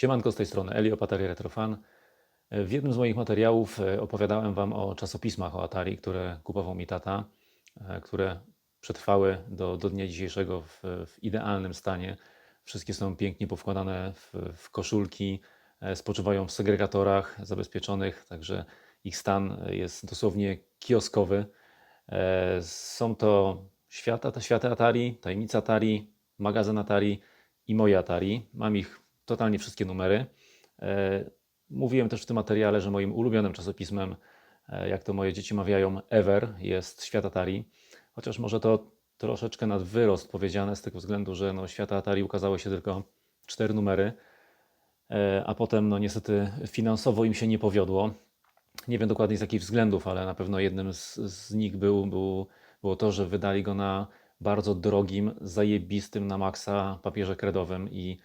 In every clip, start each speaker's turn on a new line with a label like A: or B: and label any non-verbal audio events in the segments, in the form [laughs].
A: Siemanko z tej strony Eli Opatari Retrofan. W jednym z moich materiałów e, opowiadałem Wam o czasopismach o Atari, które kupował mi tata, e, które przetrwały do, do dnia dzisiejszego w, w idealnym stanie. Wszystkie są pięknie powkładane w, w koszulki, e, spoczywają w segregatorach zabezpieczonych, także ich stan jest dosłownie kioskowy. Są to świata, światy Atari, tajemnica Atari, magazyn Atari i moje Atari. Mam ich totalnie wszystkie numery. E, Mówiłem też w tym materiale, że moim ulubionym czasopismem, e, jak to moje dzieci mawiają, ever jest Świat Atari. Chociaż może to troszeczkę nad wyrost powiedziane z tego względu, że no, Świata Atari ukazało się tylko cztery numery, e, a potem no niestety finansowo im się nie powiodło. Nie wiem dokładnie z jakich względów, ale na pewno jednym z, z nich był, był, było to, że wydali go na bardzo drogim, zajebistym na maksa papierze kredowym i,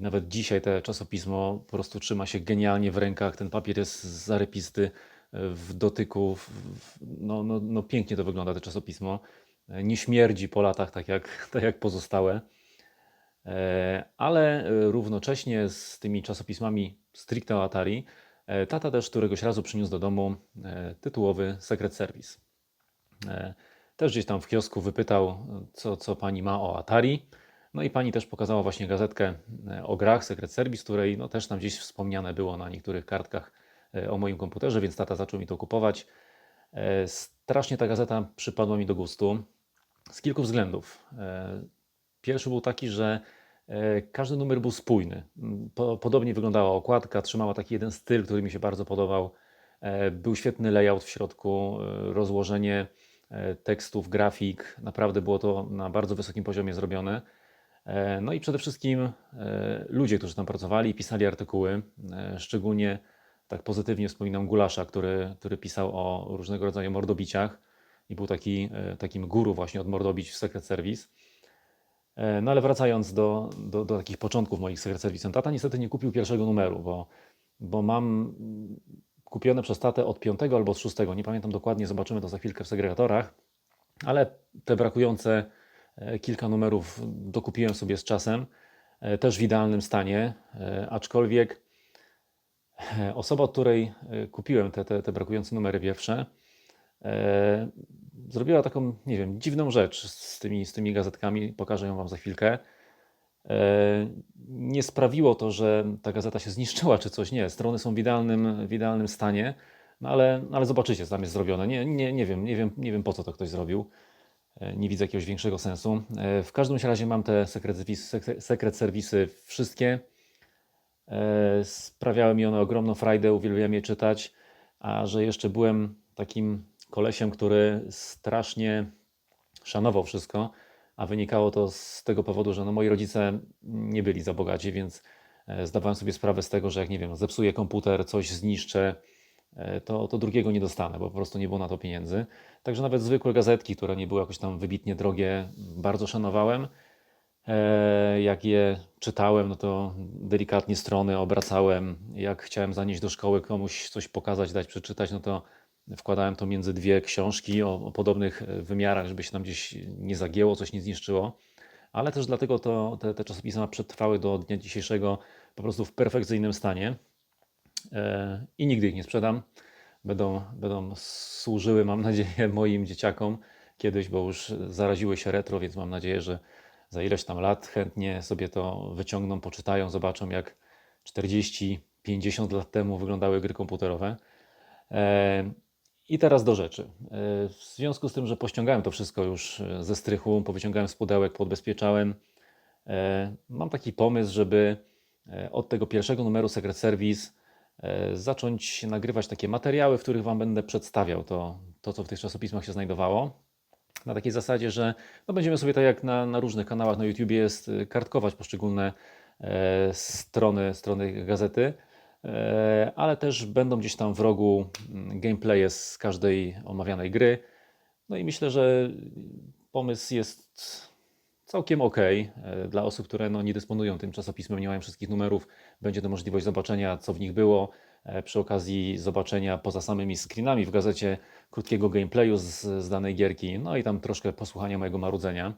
A: nawet dzisiaj te czasopismo po prostu trzyma się genialnie w rękach. Ten papier jest zarypisty w dotyku. w- No, no, no pięknie to wygląda, to czasopismo. Nie śmierdzi po latach, tak jak, [laughs] tak jak pozostałe. E, Ale e, równocześnie z tymi czasopismami stricte o Atari, e, tata też któregoś razu przyniósł do domu e, tytułowy Secret Service. E, Też gdzieś tam w kiosku wypytał, co, co pani ma o Atari. No i pani też pokazała właśnie gazetkę e, o grach Secret Service, której no, też tam gdzieś wspomniane było na niektórych kartkach e, o moim komputerze, więc tata zaczął mi to kupować. E, Strasznie ta gazeta przypadła mi do gustu z kilku względów. Pierwszy był taki, że każdy numer był spójny. Podobnie wyglądała okładka, trzymała taki jeden styl, który mi się bardzo podobał. Był świetny layout w środku, rozłożenie tekstów, grafik. Naprawdę było to na bardzo wysokim poziomie zrobione. E, No i przede wszystkim e, ludzie, którzy tam pracowali, pisali artykuły. E, Szczególnie tak pozytywnie wspominam Gulasza, który, który pisał o różnego rodzaju mordobiciach i był taki, takim guru właśnie od mordobić w Secret Service. No ale wracając do, do, do takich początków moich Secret Service, tata niestety nie kupił pierwszego numeru, bo, bo mam mm, kupione przez tatę od piątego albo od szóstego, nie pamiętam dokładnie, zobaczymy to za chwilkę w segregatorach, ale te brakujące kilka numerów dokupiłem sobie z czasem, e, też w idealnym stanie, e, aczkolwiek e, osoba, od której e, kupiłem te, te, te brakujące numery pierwsze, e, zrobiła taką, nie wiem, dziwną rzecz z tymi, z tymi gazetkami, pokażę ją Wam za chwilkę. E, Nie sprawiło to, że ta gazeta się zniszczyła czy coś, nie. Strony są w idealnym, w idealnym stanie, no ale, ale zobaczycie, co tam jest zrobione. Nie, nie, nie, wiem, nie, wiem, nie wiem, po co to ktoś zrobił. Nie widzę jakiegoś większego sensu. E, W każdym razie mam te sekret, sekret serwisy wszystkie. E, Sprawiały mi one ogromną frajdę, uwielbiałem je czytać, a że jeszcze byłem takim kolesiem, który strasznie szanował wszystko, a wynikało to z tego powodu, że no, moi rodzice nie byli za bogaci, więc e, zdawałem sobie sprawę z tego, że jak nie wiem, zepsuję komputer, coś zniszczę, to, to drugiego nie dostanę, bo po prostu nie było na to pieniędzy. Także nawet zwykłe gazetki, które nie były jakoś tam wybitnie drogie, bardzo szanowałem. E, Jak je czytałem, no to delikatnie strony obracałem. Jak chciałem zanieść do szkoły komuś coś pokazać, dać przeczytać, no to wkładałem to między dwie książki o, o podobnych e, wymiarach, żeby się tam gdzieś nie zagięło, coś nie zniszczyło. Ale też dlatego to, te, te czasopisma przetrwały do dnia dzisiejszego po prostu w perfekcyjnym stanie. E, I nigdy ich nie sprzedam. Będą, będą służyły, mam nadzieję, [laughs] moim dzieciakom kiedyś, bo już zaraziły się retro, więc mam nadzieję, że za ileś tam lat chętnie sobie to wyciągną, poczytają, zobaczą jak 40-50 lat temu wyglądały gry komputerowe. E, I teraz do rzeczy. E, W związku z tym, że pościągałem to wszystko już ze strychu, powyciągałem z pudełek, podbezpieczałem, mam taki pomysł, żeby od tego pierwszego numeru Secret Service zacząć nagrywać takie materiały, w których Wam będę przedstawiał to, to co w tych czasopismach się znajdowało. Na takiej zasadzie, że no będziemy sobie tak jak na, na różnych kanałach na YouTube jest y, kartkować poszczególne e, strony, strony gazety, e, ale też będą gdzieś tam w rogu mm, gameplaye z każdej omawianej gry. No i myślę, że pomysł jest całkiem ok dla osób, które no, nie dysponują tym czasopismem, nie mają wszystkich numerów. Będzie to możliwość zobaczenia, co w nich było. E, Przy okazji zobaczenia poza samymi screenami w gazecie krótkiego gameplayu z, z danej gierki, no i tam troszkę posłuchania mojego marudzenia.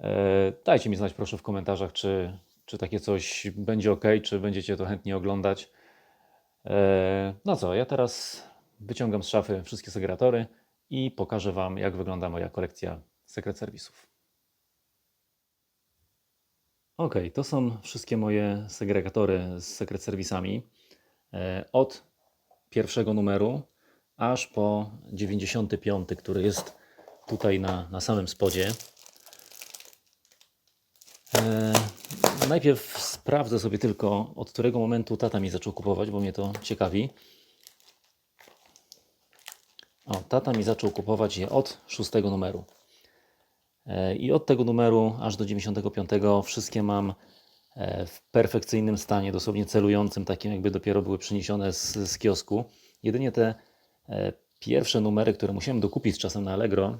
A: E, Dajcie mi znać proszę w komentarzach, czy, czy takie coś będzie ok, czy będziecie to chętnie oglądać. E, No co, ja teraz wyciągam z szafy wszystkie segratory i pokażę Wam, jak wygląda moja kolekcja sekret serwisów. Ok, to są wszystkie moje segregatory z sekret serwisami. E, Od pierwszego numeru aż po 95, który jest tutaj na, na samym spodzie. E, najpierw sprawdzę sobie tylko, od którego momentu tata mi zaczął kupować, bo mnie to ciekawi. O, tata mi zaczął kupować je od szóstego numeru. E, I od tego numeru aż do 95 wszystkie mam e, w perfekcyjnym stanie, dosłownie celującym, takim jakby dopiero były przyniesione z, z kiosku. Jedynie te e, pierwsze numery, które musiałem dokupić czasem na Allegro,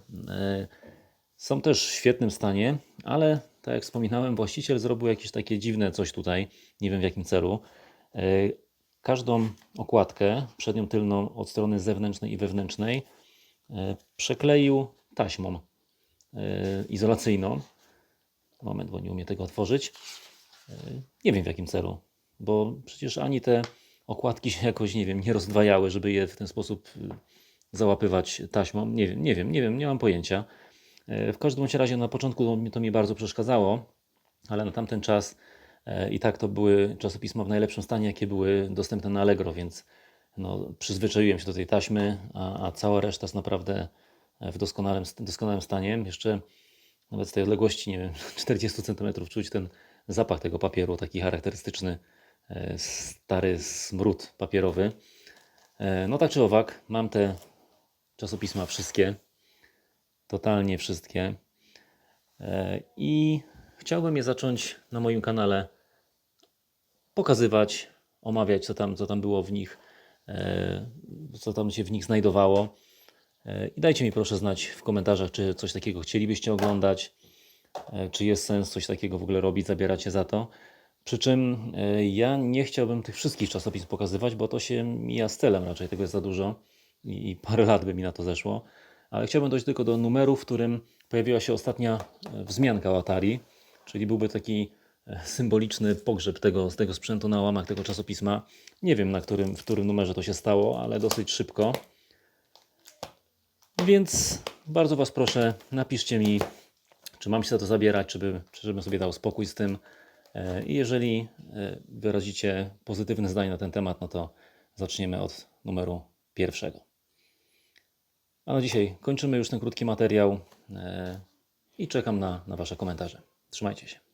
A: są też w świetnym stanie, ale tak jak wspominałem, właściciel zrobił jakieś takie dziwne coś tutaj, nie wiem w jakim celu. Każdą okładkę, przednią, tylną, od strony zewnętrznej i wewnętrznej, przekleił taśmą izolacyjną. Moment, bo nie umiem tego otworzyć. E, Nie wiem w jakim celu, bo przecież ani te okładki się jakoś, nie wiem, nie rozdwajały, żeby je w ten sposób y, załapywać taśmą. Nie wiem, nie wiem, nie wiem, nie mam pojęcia. E, W każdym razie na początku to mi, bardzo przeszkadzało, ale na tamten czas e, i tak to były czasopisma w najlepszym stanie, jakie były dostępne na Allegro, więc no, przyzwyczaiłem się do tej taśmy, a, a cała reszta jest naprawdę w doskonałym, doskonałym stanie. Jeszcze nawet z tej odległości, nie wiem, [laughs] 40 cm czuć ten zapach tego papieru, taki charakterystyczny, e, stary smród papierowy. E, No tak czy owak, mam te czasopisma wszystkie, totalnie wszystkie. E, I chciałbym je zacząć na moim kanale pokazywać, omawiać, co tam, co tam było w nich, co tam się w nich znajdowało. E, I dajcie mi proszę znać w komentarzach, czy coś takiego chcielibyście oglądać, e, czy jest sens coś takiego w ogóle robić, zabierać się za to. Przy czym e, ja nie chciałbym tych wszystkich czasopism pokazywać, bo to się mija z celem raczej, tego jest za dużo i parę lat by mi na to zeszło. Ale chciałbym dojść tylko do numeru, w którym pojawiła się ostatnia wzmianka o Atari, czyli byłby taki symboliczny pogrzeb tego, tego sprzętu na łamach tego czasopisma. Nie wiem, na którym, w którym numerze to się stało, ale dosyć szybko. Więc bardzo Was proszę, napiszcie mi, czy mam się za to zabierać, czy, by, czy sobie dał spokój z tym. E, I jeżeli e, wyrazicie pozytywne zdanie na ten temat, no to zaczniemy od numeru pierwszego. A na dzisiaj kończymy już ten krótki materiał e, i czekam na, na Wasze komentarze. Trzymajcie się.